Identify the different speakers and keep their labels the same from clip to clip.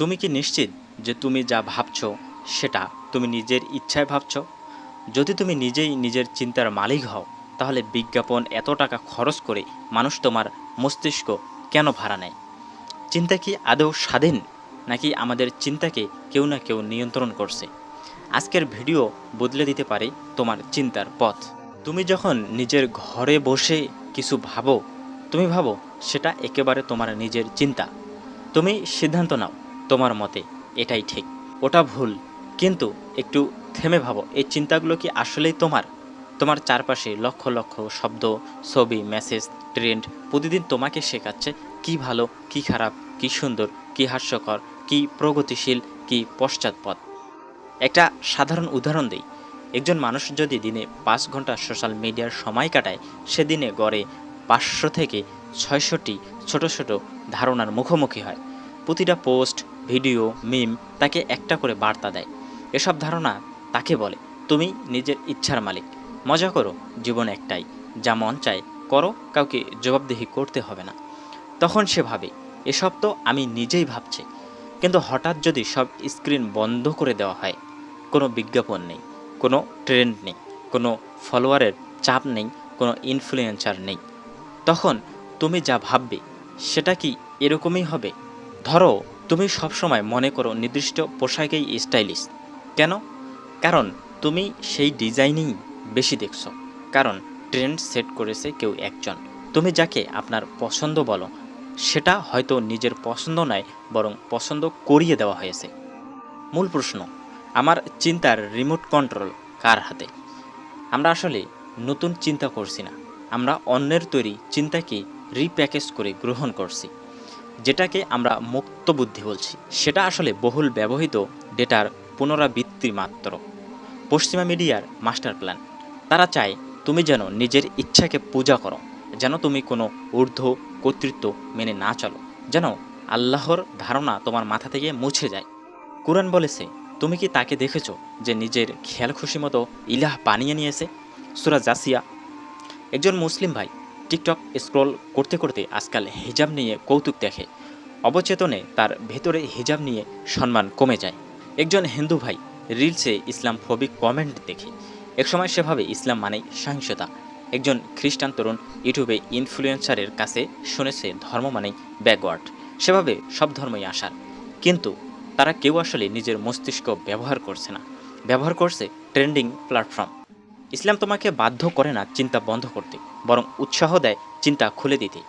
Speaker 1: তুমি কি নিশ্চিত যে তুমি যা ভাবছ সেটা তুমি নিজের ইচ্ছায় ভাবছ? যদি তুমি নিজেই নিজের চিন্তার মালিক হও, তাহলে বিজ্ঞাপন এত টাকা খরচ করে মানুষ তোমার মস্তিষ্ক কেন ভাড়া নেয়? চিন্তা কি আদৌ স্বাধীন, নাকি আমাদের চিন্তাকে কেউ না কেউ নিয়ন্ত্রণ করছে? আজকের ভিডিও বদলে দিতে পারে তোমার চিন্তার পথ। তুমি যখন নিজের ঘরে বসে কিছু ভাবো, তুমি ভাবো সেটা একেবারে তোমার নিজের চিন্তা। তুমি সিদ্ধান্ত নাও তোমার মতে, এটাই ঠিক। ওটা ভুল। কিন্তু একটু থেমে ভাবো, এই চিন্তাগুলো কি আসলেই তোমার? তোমার চারপাশে লক্ষ লক্ষ শব্দ, ছবি, মেসেজ, ট্রেন্ড, প্রতিদিন তোমাকে শেখাচ্ছে কি ভালো, কি খারাপ, কি সুন্দর, কি হাস্যকর, কি প্রগতিশীল, কি পশ্চাৎপদ। একটা সাধারণ উদাহরণ দিই। একজন মানুষ যদি দিনে পাঁচ ঘণ্টা সোশ্যাল মিডিয়ার সময় কাটায় সেদিনে গড়ে পাঁচশো থেকে ছয়শোটি ছোট ছোট ধারণার মুখোমুখি হয়। প্রতিটা পোস্ট ভিডিও, মিম তাকে একটা করে বার্তা দেয়। এসব ধারণা তাকে বলে, তুমি নিজের ইচ্ছার মালিক। মজা করো, জীবন একটাই। যা মন চায়, করো, কাউকে জবাবদিহি করতে হবে না। তখন সে ভাবে, এসব তো আমি নিজেই ভাবছি। কিন্তু হঠাৎ যদি সব স্ক্রিন বন্ধ করে দেওয়া হয়, কোনো বিজ্ঞাপন নেই, কোনো ট্রেন্ড নেই, কোনো ফলোয়ারের চাপ নেই, কোনো ইনফ্লুয়েন্সার নেই, তখন তুমি যা ভাববে, সেটা কি এরকমই হবে? ধরো তুমি সবসময় মনে করো নির্দিষ্ট পোশাকেই স্টাইলিশ কেন? কারণ তুমি সেই ডিজাইনেই বেশি দেখছ। কারণ ট্রেন্ড সেট করেছে কেউ একজন। তুমি যাকে আপনার পছন্দ বলো, সেটা হয়তো নিজের পছন্দ নয়, বরং পছন্দ করিয়ে দেওয়া হয়েছে। মূল প্রশ্ন, আমার চিন্তার রিমোট কন্ট্রোল কার হাতে? আমরা আসলে নতুন চিন্তা করছি না। আমরা অন্যের তৈরি চিন্তাকে রিপ্যাকেজ করে গ্রহণ করছি। যেটাকে আমরা মুক্ত বুদ্ধি বলছি। সেটা আসলে বহুল ব্যবহৃত ডেটার পুনরাবৃত্তি মাত্র। পশ্চিমা মিডিয়ার মাস্টার প্ল্যান। তারা চায় তুমি যেন নিজের ইচ্ছাকে পূজা করো, যেন তুমি কোনো ঊর্ধ্ব কর্তৃত্ব মেনে না চলো, যেন আল্লাহর ধারণা তোমার মাথা থেকে মুছে যায়। কোরআন বলেছে, তুমি কি তাকে দেখেছ যে নিজের খেয়াল খুশি মতো ইলাহ বানিয়ে নিয়েছে? সুরা জাসিয়া। একজন মুসলিম ভাই টিকটক স্ক্রল করতে করতে আজকাল হিজাব নিয়ে কৌতুক দেখে। অবচেতনে তার ভেতরে হিজাব নিয়ে সম্মান কমে যায়। একজন হিন্দু ভাই রিলসে ইসলাম ফবিক কমেন্ট দেখে। একসময় সেভাবে ইসলাম মানেই সহিংসতা। একজন খ্রিস্টান তরুণ ইউটিউবে ইনফ্লুয়েন্সারের কাছে শুনেছে ধর্ম মানেই ব্যাকওয়ার্ড। সেভাবে সব ধর্মই আসার কিন্তু তারা কেউ আসলে নিজের মস্তিষ্ক ব্যবহার করছে না। ব্যবহার করছে ট্রেন্ডিং প্ল্যাটফর্ম। ইসলাম তোমাকে বাধ্য করে না চিন্তা বন্ধ করতে, বরং উৎসাহ দেয় চিন্তা খুলে দিতে।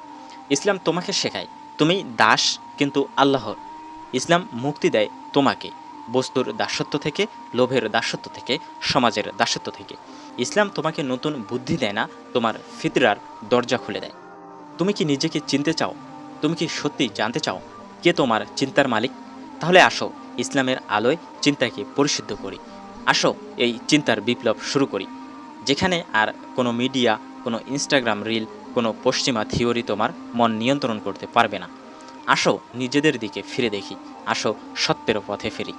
Speaker 1: ইসলাম তোমাকে শেখায়, তুমি দাস কিন্তু আল্লাহর। ইসলাম মুক্তি দেয় তোমাকে, বস্তুর দাসত্ব থেকে, লোভের দাসত্ব থেকে, সমাজের দাসত্ব থেকে। ইসলাম তোমাকে নতুন বুদ্ধি দেয় না, তোমার ফিতরার দরজা খুলে দেয়। তুমি কি নিজেকে চিনতে চাও? তুমি কি সত্যি জানতে চাও কে তোমার চিন্তার মালিক? তাহলে আসো, ইসলামের আলোয় চিন্তাকে পরিশুদ্ধ করি। আসো, এই চিন্তার বিপ্লব শুরু করি। যেখানে আর কোনো মিডিয়া, কোনো ইনস্টাগ্রাম রিল, কোনো পশ্চিমা থিওরি তোমার মন নিয়ন্ত্রণ করতে পারবে না। আসো নিজেদের দিকে ফিরে দেখি, আসো সত্যের পথে ফেরি।